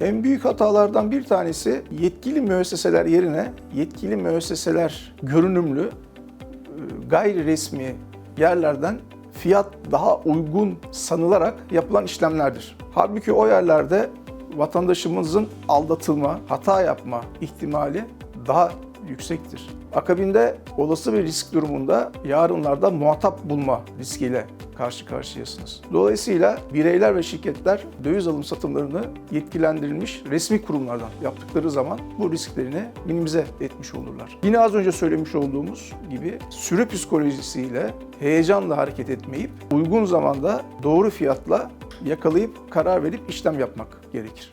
büyük hatalardan bir tanesi yetkili müesseseler yerine yetkili müesseseler görünümlü e, gayri resmi yerlerden fiyat daha uygun sanılarak yapılan işlemlerdir. Halbuki o yerlerde vatandaşımızın aldatılma, hata yapma ihtimali daha yüksektir. Akabinde olası bir risk durumunda yarınlarda muhatap bulma riskiyle karşı karşıyasınız. Dolayısıyla bireyler ve şirketler döviz alım satımlarını yetkilendirilmiş resmi kurumlardan yaptıkları zaman bu risklerini minimize etmiş olurlar. Yine az önce söylemiş olduğumuz gibi sürü psikolojisiyle heyecanla hareket etmeyip uygun zamanda doğru fiyatla yakalayıp karar verip işlem yapmak gerekir.